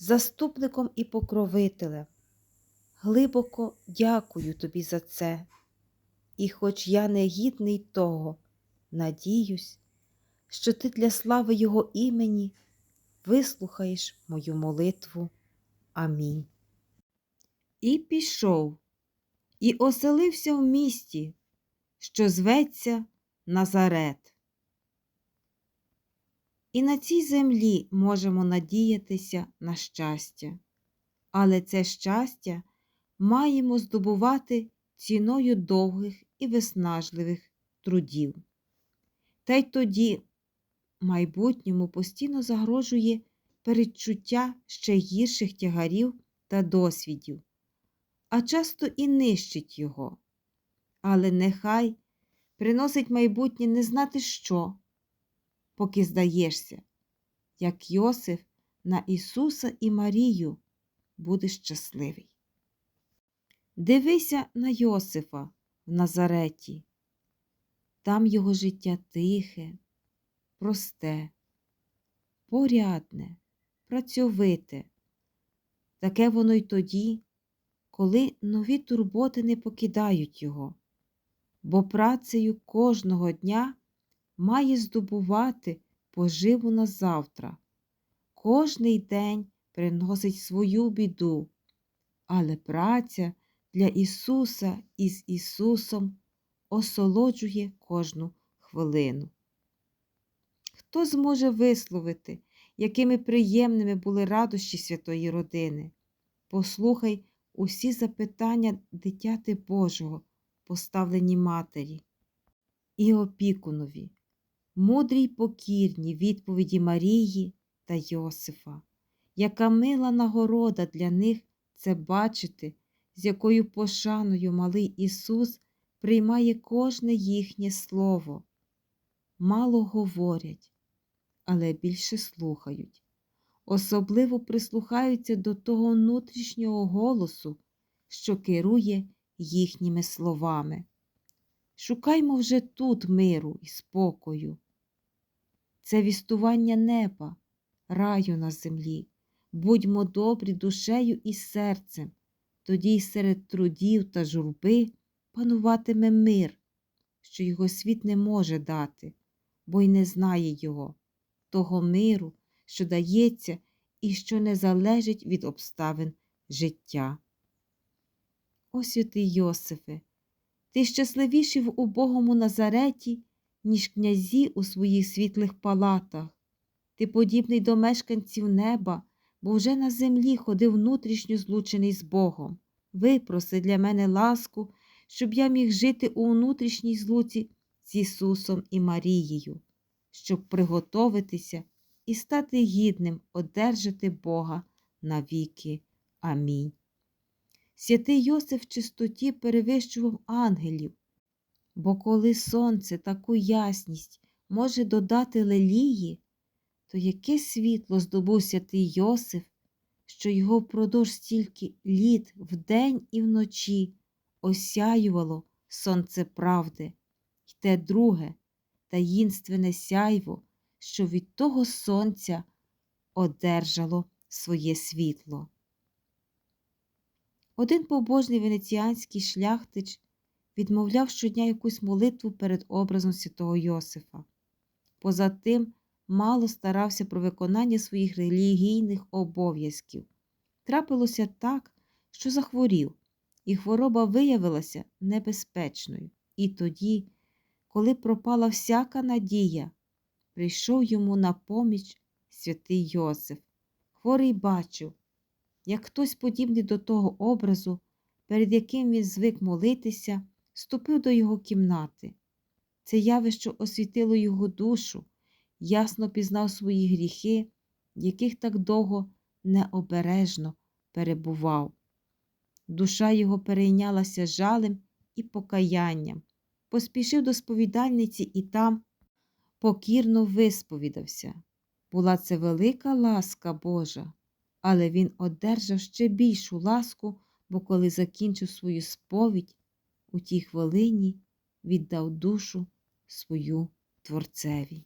заступником і покровителем. Глибоко дякую тобі за це. І хоч я не гідний того, надіюсь, що ти для слави Його імені вислухаєш мою молитву. Амінь. І пішов, і оселився в місті, що зветься Назарет. І на цій землі можемо надіятися на щастя, але це щастя маємо здобувати ціною довгих і виснажливих трудів. Та й тоді майбутньому постійно загрожує передчуття ще гірших тягарів та досвідів, а часто і нищить його. Але нехай приносить майбутнє не знати що поки здаєшся, як Йосиф на Ісуса і Марію будеш щасливий. Дивися на Йосифа в Назареті. Там його життя тихе, просте, порядне, працьовите. Таке воно й тоді, коли нові турботи не покидають його, бо працею кожного дня має здобувати поживу на завтра. Кожний день приносить свою біду, але праця для Ісуса із Ісусом осолоджує кожну хвилину. Хто зможе висловити, якими приємними були радощі святої родини? Послухай усі запитання дитяти Божого, поставлені матері і опікунові мудрі й покірні відповіді Марії та Йосифа, яка мила нагорода для них це бачити, з якою пошаною малий Ісус приймає кожне їхнє слово. Мало говорять, але більше слухають, особливо прислухаються до того внутрішнього голосу, що керує їхніми словами. Шукаймо вже тут миру і спокою. Це вістування неба, раю на землі. Будьмо добрі душею і серцем, тоді й серед трудів та журби пануватиме мир, що його світ не може дати, бо й не знає його, того миру, що дається і що не залежить від обставин життя. О святий Йосифе, ти щасливіший в убогому Назареті, ніж князі у своїх світлих палатах. Ти подібний до мешканців неба, бо вже на землі ходив внутрішньо злучений з Богом. Випроси для мене ласку, щоб я міг жити у внутрішній злуці з Ісусом і Марією, щоб приготовитися і стати гідним одержати Бога навіки. Амінь. Святий Йосиф в чистоті перевищував ангелів, бо коли сонце таку ясність може додати лелії, то яке світло здобув святий Йосиф, що його впродовж стільки літ вдень і вночі осяювало сонце правди, й те друге таїнственне сяйво, що від того сонця одержало своє світло. Один побожний венеціанський шляхтич відмовляв щодня якусь молитву перед образом святого Йосифа. Поза тим, мало старався про виконання своїх релігійних обов'язків. Трапилося так, що захворів, і хвороба виявилася небезпечною. І тоді, коли пропала всяка надія, прийшов йому на поміч святий Йосиф. Хворий бачив, як хтось подібний до того образу, перед яким він звик молитися, ступив до його кімнати. Це явище освітило його душу, ясно пізнав свої гріхи, яких так довго необережно перебував. Душа його перейнялася жалем і покаянням, поспішив до сповідальниці і там покірно висповідався. Була це велика ласка Божа, але він одержав ще більшу ласку, бо коли закінчив свою сповідь, у тій хвилині віддав душу свою Творцеві.